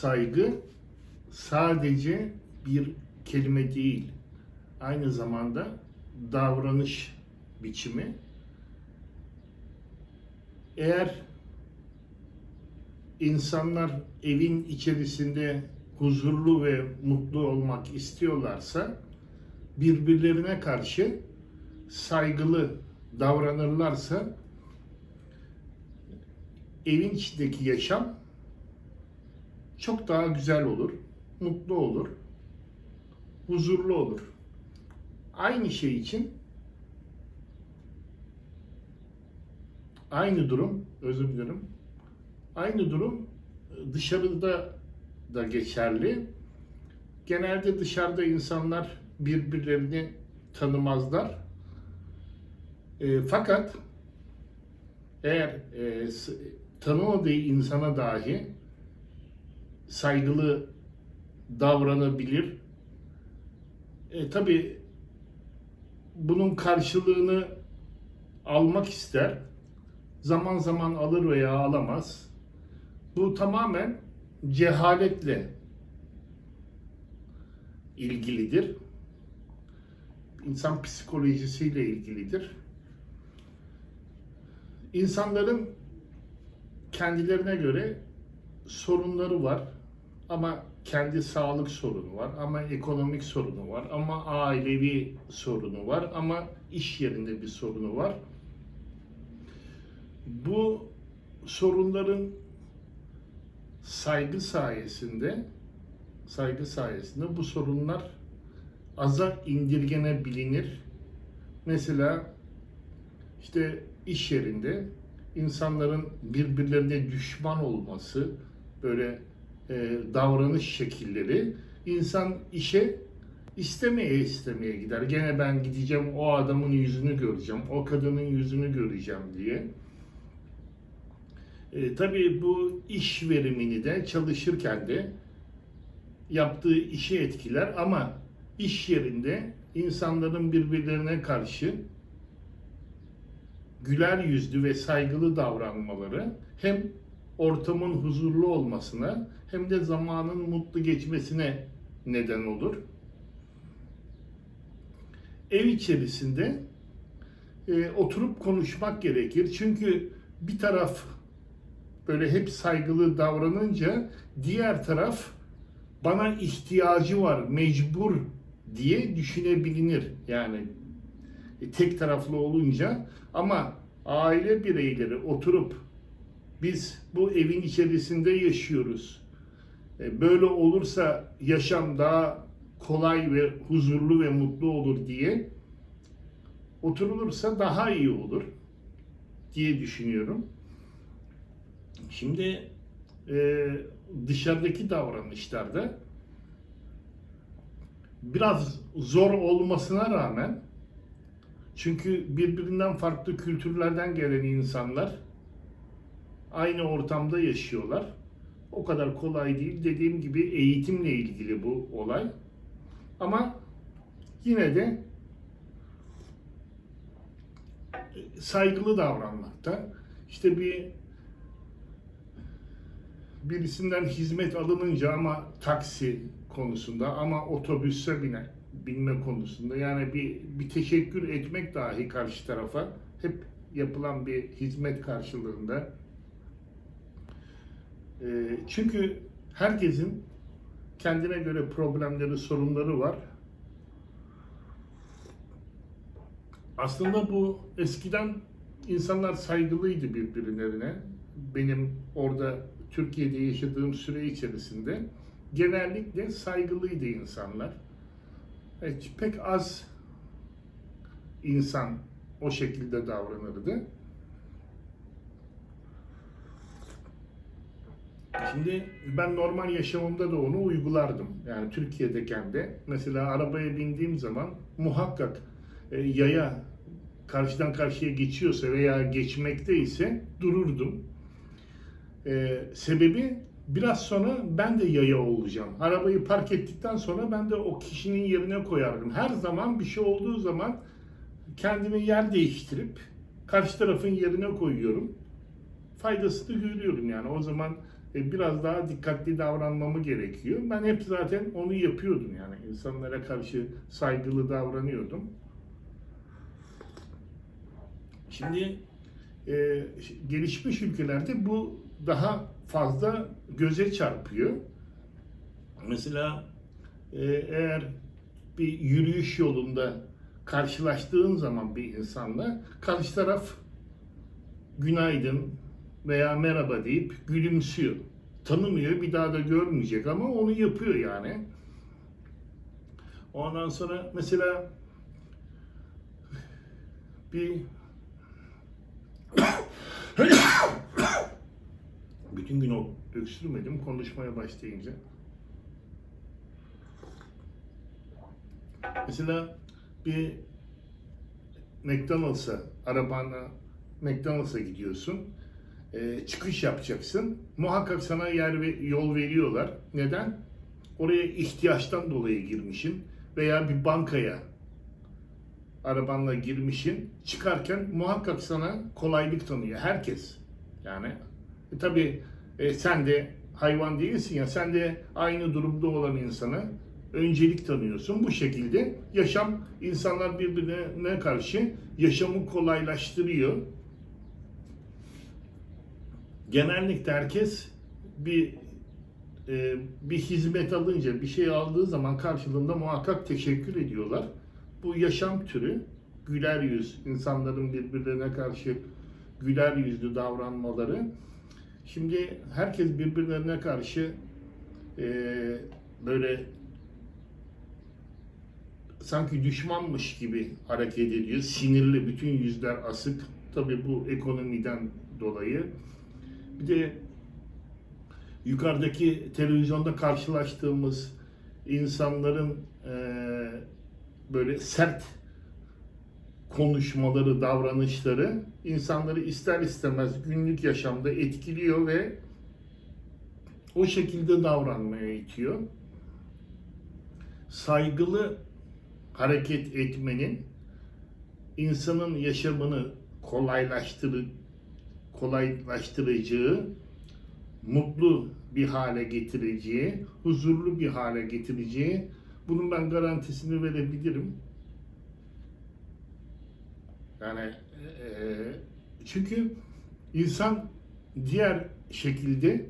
saygı sadece bir kelime değil. Aynı zamanda davranış biçimi. Eğer insanlar evin içerisinde huzurlu ve mutlu olmak istiyorlarsa birbirlerine karşı saygılı davranırlarsa evin içindeki yaşam çok daha güzel olur, mutlu olur, huzurlu olur. Aynı şey için aynı durum, özür dilerim, aynı durum dışarıda da geçerli. Genelde dışarıda insanlar birbirlerini tanımazlar. E, fakat eğer e, tanımadığı insana dahi saygılı davranabilir. E, Tabi bunun karşılığını almak ister. Zaman zaman alır veya alamaz. Bu tamamen cehaletle ilgilidir. İnsan psikolojisiyle ilgilidir. İnsanların kendilerine göre sorunları var ama kendi sağlık sorunu var ama ekonomik sorunu var ama ailevi sorunu var ama iş yerinde bir sorunu var. Bu sorunların saygı sayesinde saygı sayesinde bu sorunlar aza indirgenebilinir. Mesela işte iş yerinde insanların birbirlerine düşman olması, böyle e, davranış şekilleri insan işe istemeye istemeye gider. Gene ben gideceğim o adamın yüzünü göreceğim, o kadının yüzünü göreceğim diye. E, tabii bu iş verimini de çalışırken de yaptığı işi etkiler ama iş yerinde insanların birbirlerine karşı güler yüzlü ve saygılı davranmaları hem ortamın huzurlu olmasına hem de zamanın mutlu geçmesine neden olur. Ev içerisinde e, oturup konuşmak gerekir. Çünkü bir taraf böyle hep saygılı davranınca diğer taraf bana ihtiyacı var, mecbur diye düşünebilir. Yani e, tek taraflı olunca ama aile bireyleri oturup biz bu evin içerisinde yaşıyoruz. E, Böyle olursa yaşam daha kolay ve huzurlu ve mutlu olur diye oturulursa daha iyi olur diye düşünüyorum. Şimdi e, dışarıdaki davranışlarda biraz zor olmasına rağmen çünkü birbirinden farklı kültürlerden gelen insanlar aynı ortamda yaşıyorlar. O kadar kolay değil. Dediğim gibi eğitimle ilgili bu olay. Ama yine de saygılı davranmakta. İşte bir birisinden hizmet alınınca ama taksi konusunda ama otobüse bine, binme konusunda yani bir, bir teşekkür etmek dahi karşı tarafa hep yapılan bir hizmet karşılığında. Ee, çünkü herkesin kendine göre problemleri, sorunları var. Aslında bu eskiden insanlar saygılıydı birbirlerine. Benim orada Türkiye'de yaşadığım süre içerisinde genellikle saygılıydı insanlar. Evet, pek az insan o şekilde davranırdı. Şimdi ben normal yaşamımda da onu uygulardım. Yani Türkiye'deyken de mesela arabaya bindiğim zaman muhakkak e, yaya karşıdan karşıya geçiyorsa veya geçmekte ise dururdum. E, sebebi biraz sonra ben de yaya olacağım. Arabayı park ettikten sonra ben de o kişinin yerine koyardım. Her zaman bir şey olduğu zaman kendimi yer değiştirip karşı tarafın yerine koyuyorum. Faydasını görüyorum yani. O zaman e, biraz daha dikkatli davranmamı gerekiyor. Ben hep zaten onu yapıyordum yani insanlara karşı saygılı davranıyordum. Şimdi e, gelişmiş ülkelerde bu daha fazla göze çarpıyor. Mesela e, eğer bir yürüyüş yolunda karşılaştığın zaman bir insanla karşı taraf günaydın veya merhaba deyip gülümsüyor. Tanımıyor, bir daha da görmeyecek ama onu yapıyor yani. Ondan sonra mesela bir bütün gün o öksürmedim konuşmaya başlayınca. Mesela bir McDonald's'a, arabana McDonald's'a gidiyorsun. Ee, çıkış yapacaksın. Muhakkak sana yer ve yol veriyorlar. Neden? Oraya ihtiyaçtan dolayı girmişsin veya bir bankaya arabanla girmişsin. Çıkarken muhakkak sana kolaylık tanıyor. Herkes. Yani e, tabii e, sen de hayvan değilsin ya. Sen de aynı durumda olan insana öncelik tanıyorsun. Bu şekilde yaşam insanlar birbirine karşı yaşamı kolaylaştırıyor. Genellikle herkes bir e, bir hizmet alınca, bir şey aldığı zaman karşılığında muhakkak teşekkür ediyorlar. Bu yaşam türü güler yüz, insanların birbirlerine karşı güler yüzlü davranmaları. Şimdi herkes birbirlerine karşı e, böyle sanki düşmanmış gibi hareket ediyor. Sinirli, bütün yüzler asık. Tabii bu ekonomiden dolayı. Bir de yukarıdaki televizyonda karşılaştığımız insanların eee, böyle sert konuşmaları, davranışları insanları ister istemez günlük yaşamda etkiliyor ve o şekilde davranmaya itiyor. Saygılı hareket etmenin insanın yaşamını kolaylaştırı, kolaylaştıracağı, mutlu bir hale getireceği, huzurlu bir hale getireceği bunun ben garantisini verebilirim. Yani eee, çünkü insan diğer şekilde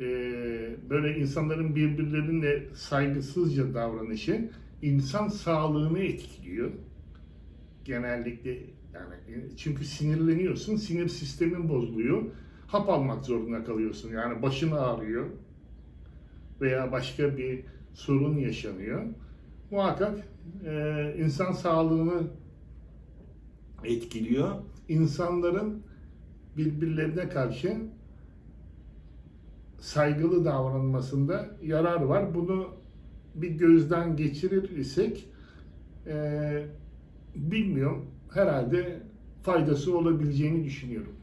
eee, böyle insanların birbirlerine saygısızca davranışı insan sağlığını etkiliyor. Genellikle yani çünkü sinirleniyorsun, sinir sistemin bozuluyor. Hap almak zorunda kalıyorsun. Yani başın ağrıyor veya başka bir sorun yaşanıyor. Muhakkak e, insan sağlığını etkiliyor. İnsanların birbirlerine karşı saygılı davranmasında yarar var. Bunu bir gözden geçirir isek e, bilmiyorum herhalde faydası olabileceğini düşünüyorum.